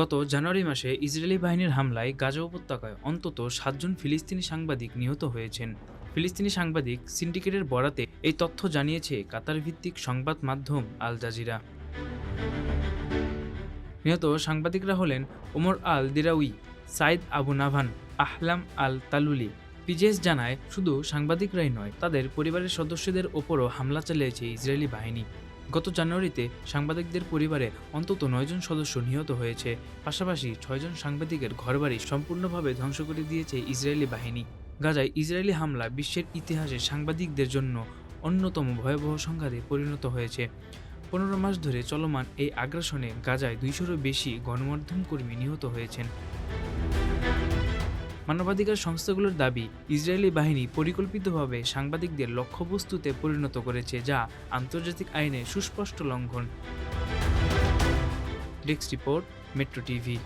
গত জানুয়ারি মাসে ইসরায়েলি বাহিনীর হামলায় গাজা উপত্যকায় অন্তত সাতজন ফিলিস্তিনি সাংবাদিক নিহত হয়েছেন। ফিলিস্তিনি সাংবাদিক সিন্ডিকেটের বরাতে এই তথ্য জানিয়েছে কাতার ভিত্তিক সংবাদ মাধ্যম আল জাজিরা। নিহত সাংবাদিকরা হলেন ওমর আল দিরাউই, সাইদ আবু নাভান, আহলাম আল তালুলি। পিজেস জানায়, শুধু সাংবাদিকরাই নয়, তাদের পরিবারের সদস্যদের ওপরও হামলা চালিয়েছে ইসরায়েলি বাহিনী। গত জানুয়ারিতে সাংবাদিকদের পরিবারে অন্তত নয়জন সদস্য নিহত হয়েছে। পাশাপাশি ছয়জন সাংবাদিকের ঘরবাড়ি সম্পূর্ণভাবে ধ্বংস করে দিয়েছে ইসরায়েলি বাহিনী। গাজায় ইসরায়েলি হামলা বিশ্বের ইতিহাসে সাংবাদিকদের জন্য অন্যতম ভয়াবহ সংঘাতে পরিণত হয়েছে। পনেরো মাস ধরে চলমান এই আগ্রাসনে গাজায় দুইশোরও বেশি গণমাধ্যম কর্মী নিহত হয়েছেন। মানবাধিকার সংস্থাগুলোর দাবি, ইসরায়েলি বাহিনী পরিকল্পিতভাবে সাংবাদিকদের লক্ষ্যবস্তুতে পরিণত করেছে যা আন্তর্জাতিক আইনে সুস্পষ্ট লঙ্ঘন। Desk report, metro TV.